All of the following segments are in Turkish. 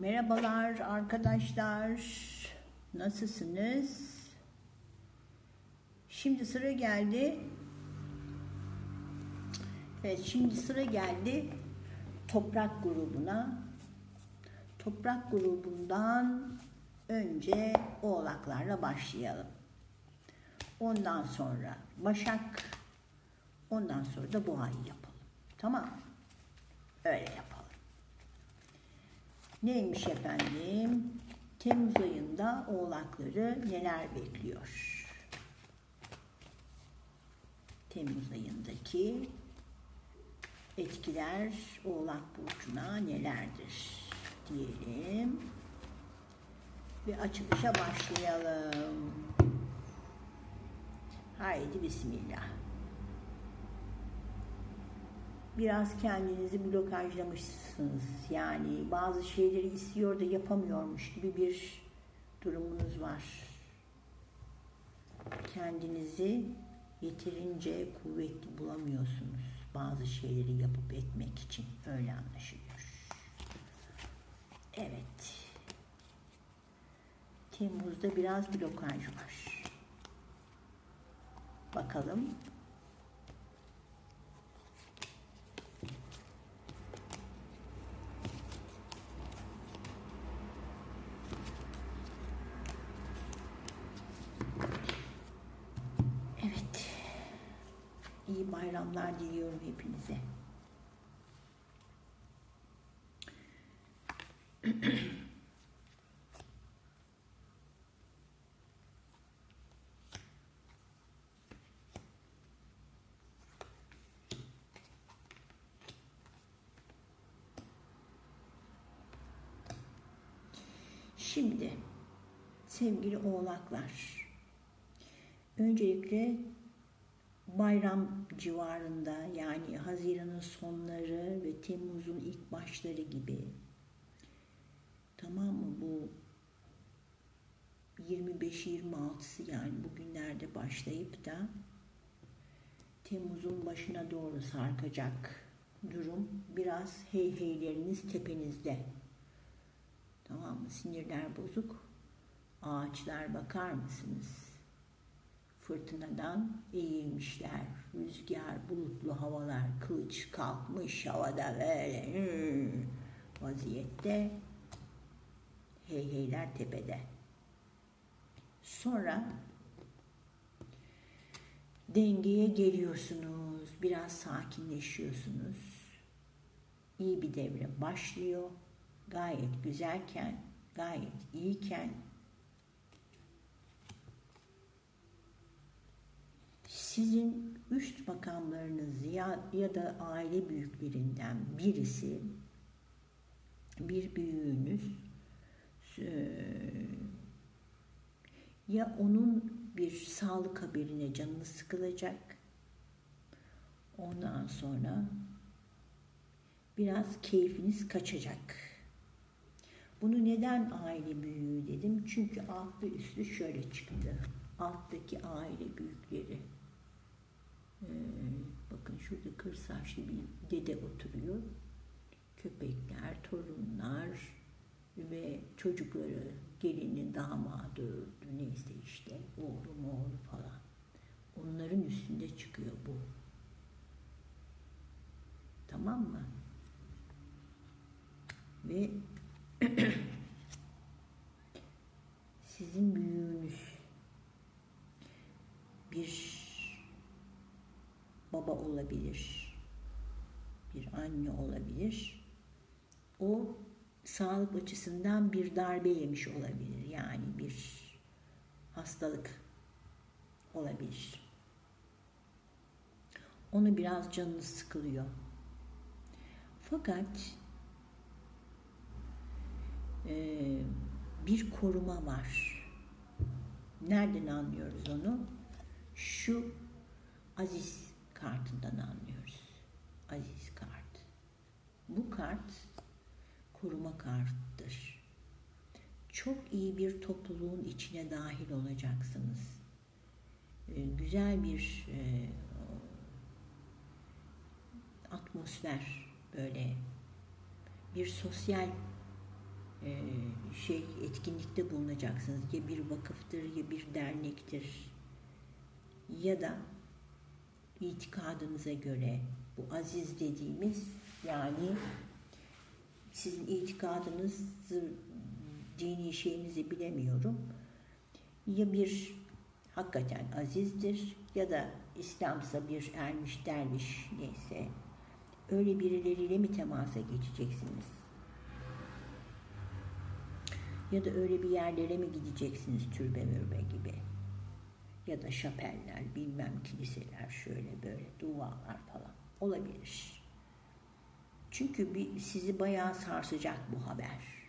Merhabalar arkadaşlar. Nasılsınız? Şimdi sıra geldi. Evet şimdi sıra geldi toprak grubuna. Toprak grubundan önce oğlaklarla başlayalım. Ondan sonra Başak, ondan sonra da Boğa'yı yapalım. Tamam? Öyle yapalım. Neymiş efendim? Temmuz ayında oğlakları neler bekliyor? Temmuz ayındaki etkiler oğlak burcuna nelerdir diyelim. Ve açılışa başlayalım. Haydi bismillah. Biraz kendinizi blokajlamışsınız. Yani bazı şeyleri istiyor da yapamıyormuş gibi bir durumunuz var. Kendinizi yeterince kuvvetli bulamıyorsunuz. Bazı şeyleri yapıp etmek için öyle anlaşılıyor. Evet. Temmuz'da biraz blokaj var. Bakalım. Evet. İyi bayramlar diliyorum hepinize. Şimdi sevgili oğlaklar öncelikle bayram civarında yani Haziran'ın sonları ve Temmuz'un ilk başları gibi tamam mı bu 25-26'sı yani bugünlerde başlayıp da Temmuz'un başına doğru sarkacak durum biraz hey heyleriniz tepenizde. Tamam mı? Sinirler bozuk. Ağaçlar bakar mısınız? Fırtınadan eğilmişler. Rüzgar, bulutlu havalar, kılıç kalkmış havada böyle hmm, vaziyette. Hey heyler tepede. Sonra dengeye geliyorsunuz. Biraz sakinleşiyorsunuz. İyi bir devre başlıyor gayet güzelken, gayet iyiken sizin üst makamlarınız ya, ya da aile büyüklerinden birisi bir büyüğünüz ya onun bir sağlık haberine canını sıkılacak ondan sonra biraz keyfiniz kaçacak. Bunu neden aile büyüğü dedim? Çünkü altı üstü şöyle çıktı. Alttaki aile büyükleri. Ee, bakın şurada kır saçlı bir dede oturuyor. Köpekler, torunlar ve çocukları, gelinin damadı, neyse işte oğlu oğlu falan. Onların üstünde çıkıyor bu. Tamam mı? Ve sizin büyüğünüz bir baba olabilir, bir anne olabilir. O sağlık açısından bir darbe yemiş olabilir. Yani bir hastalık olabilir. Onu biraz canını sıkılıyor. Fakat e, bir koruma var. Nereden anlıyoruz onu? Şu aziz kartından anlıyoruz. Aziz kart. Bu kart koruma kartıdır. Çok iyi bir topluluğun içine dahil olacaksınız. E, güzel bir e, atmosfer böyle bir sosyal e, şey etkinlikte bulunacaksınız. Ya bir vakıftır ya bir dernektir. Ya da itikadınıza göre bu aziz dediğimiz yani sizin itikadınızı dini şeyinizi bilemiyorum. Ya bir hakikaten azizdir ya da İslamsa bir ermiş derviş neyse öyle birileriyle mi temasa geçeceksiniz? Ya da öyle bir yerlere mi gideceksiniz türbe mürbe gibi? Ya da şapeller, bilmem kiliseler şöyle böyle dualar falan olabilir. Çünkü bir, sizi bayağı sarsacak bu haber.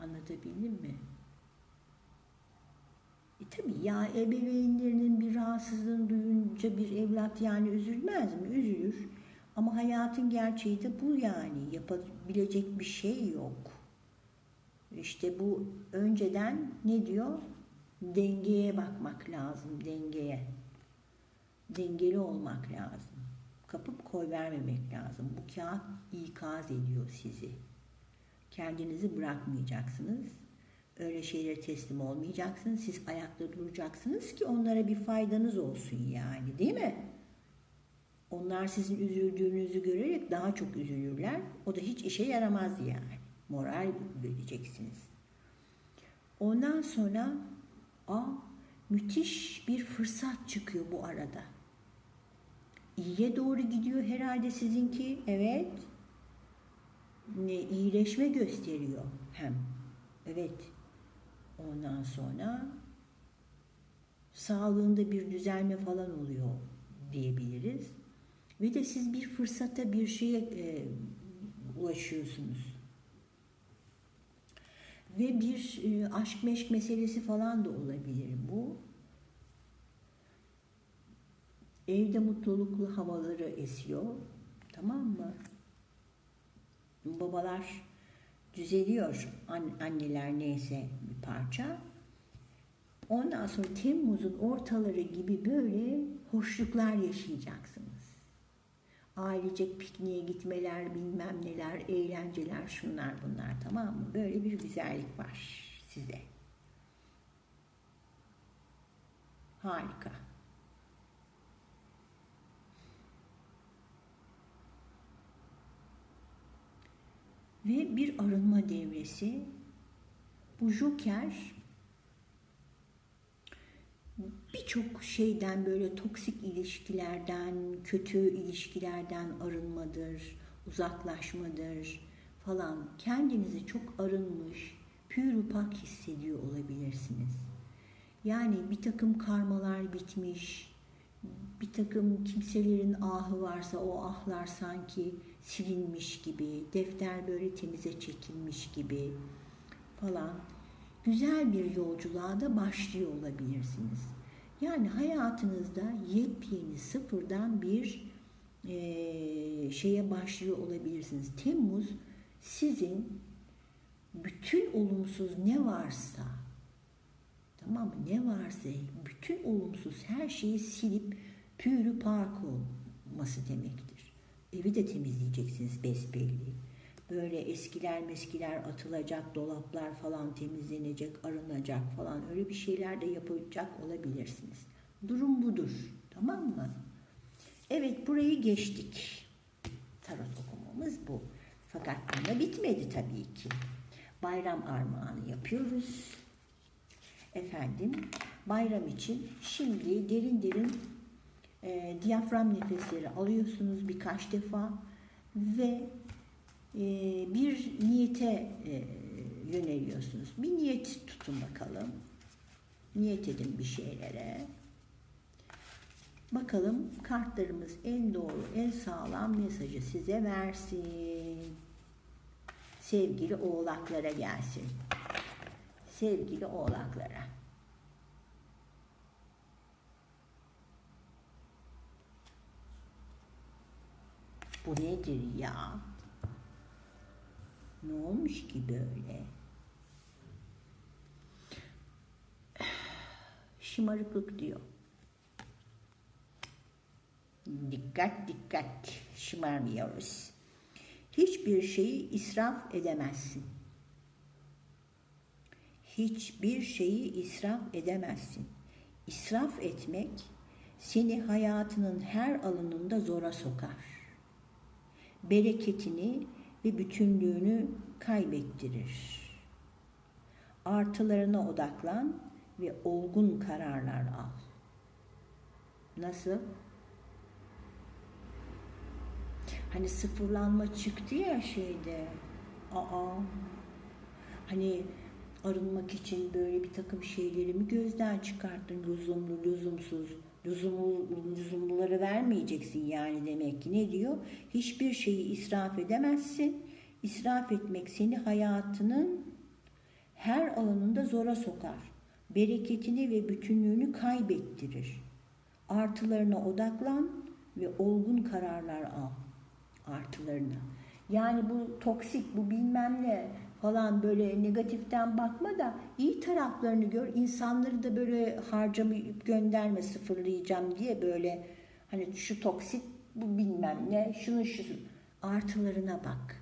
Anlatabildim mi? E tabii ya ebeveynlerinin bir rahatsızlığını duyunca bir evlat yani üzülmez mi? Üzülür. Ama hayatın gerçeği de bu yani. Yapabilecek bir şey yok. İşte bu önceden ne diyor? Dengeye bakmak lazım, dengeye. Dengeli olmak lazım. Kapıp koy vermemek lazım. Bu kağıt ikaz ediyor sizi. Kendinizi bırakmayacaksınız öyle şeylere teslim olmayacaksınız. Siz ayakta duracaksınız ki onlara bir faydanız olsun yani değil mi? Onlar sizin üzüldüğünüzü görerek daha çok üzülürler. O da hiç işe yaramaz yani. Moral vereceksiniz. Ondan sonra a müthiş bir fırsat çıkıyor bu arada. İyiye doğru gidiyor herhalde sizinki. Evet. Ne iyileşme gösteriyor hem. Evet. Ondan sonra sağlığında bir düzelme falan oluyor diyebiliriz. Ve de siz bir fırsata bir şeye e, ulaşıyorsunuz. Ve bir e, aşk meşk meselesi falan da olabilir bu. Evde mutluluklu havaları esiyor. Tamam mı? Babalar düzeliyor anneler neyse bir parça. Ondan sonra Temmuz'un ortaları gibi böyle hoşluklar yaşayacaksınız. Ailecek pikniğe gitmeler, bilmem neler, eğlenceler, şunlar bunlar tamam mı? Böyle bir güzellik var size. Harika. ve bir arınma devresi. Bu Joker birçok şeyden böyle toksik ilişkilerden, kötü ilişkilerden arınmadır, uzaklaşmadır falan. Kendinizi çok arınmış, pür pak hissediyor olabilirsiniz. Yani bir takım karmalar bitmiş, bir takım kimselerin ahı varsa o ahlar sanki silinmiş gibi, defter böyle temize çekilmiş gibi falan güzel bir yolculuğa da başlıyor olabilirsiniz. Yani hayatınızda yepyeni sıfırdan bir e, şeye başlıyor olabilirsiniz. Temmuz sizin bütün olumsuz ne varsa tamam mı? Ne varsa bütün olumsuz her şeyi silip pürü park olması demektir. Evi de temizleyeceksiniz besbelli. Böyle eskiler meskiler atılacak, dolaplar falan temizlenecek, arınacak falan öyle bir şeyler de yapacak olabilirsiniz. Durum budur. Tamam mı? Evet burayı geçtik. Tarot okumamız bu. Fakat bunda bitmedi tabii ki. Bayram armağanı yapıyoruz. Efendim bayram için şimdi derin derin e, diyafram nefesleri alıyorsunuz birkaç defa ve bir niyete e, yöneliyorsunuz. Bir niyet tutun bakalım. Niyet edin bir şeylere. Bakalım kartlarımız en doğru, en sağlam mesajı size versin. Sevgili oğlaklara gelsin. Sevgili oğlaklara. Bu nedir ya? Ne olmuş ki böyle? Şımarıklık diyor. Dikkat dikkat şımarmıyoruz. Hiçbir şeyi israf edemezsin. Hiçbir şeyi israf edemezsin. İsraf etmek seni hayatının her alanında zora sokar. Bereketini ve bütünlüğünü kaybettirir. Artılarına odaklan ve olgun kararlar al. Nasıl? Hani sıfırlanma çıktı ya şeyde. Aa. Hani arınmak için böyle bir takım şeyleri mi gözden çıkarttın lüzumlu lüzumsuz lüzumlu lüzumluları vermeyeceksin yani demek ki. Ne diyor? Hiçbir şeyi israf edemezsin. İsraf etmek seni hayatının her alanında zora sokar. Bereketini ve bütünlüğünü kaybettirir. Artılarına odaklan ve olgun kararlar al. Artılarına. Yani bu toksik bu bilmem ne falan böyle negatiften bakma da iyi taraflarını gör. İnsanları da böyle harcamayıp gönderme sıfırlayacağım diye böyle hani şu toksit bu bilmem ne şunu şu artılarına bak.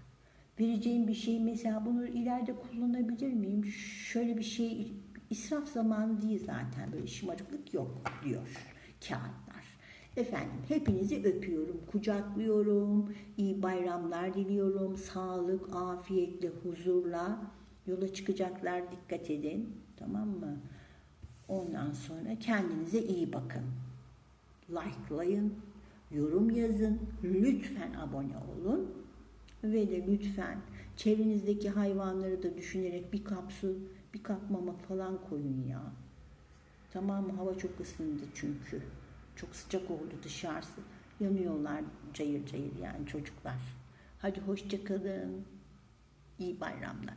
Vereceğim bir şey mesela bunu ileride kullanabilir miyim? Şöyle bir şey israf zamanı değil zaten böyle şımarıklık yok diyor kağıtlar. Efendim hepinizi öpüyorum, kucaklıyorum, iyi bayramlar diliyorum, sağlık, afiyetle, huzurla yola çıkacaklar dikkat edin tamam mı? Ondan sonra kendinize iyi bakın. Likelayın, yorum yazın, lütfen abone olun ve de lütfen çevrenizdeki hayvanları da düşünerek bir kapsu, bir kap mama falan koyun ya. Tamam mı? Hava çok ısındı çünkü. Çok sıcak oldu dışarısı. Yanıyorlar cayır cayır yani çocuklar. Hadi hoşça kalın. İyi bayramlar.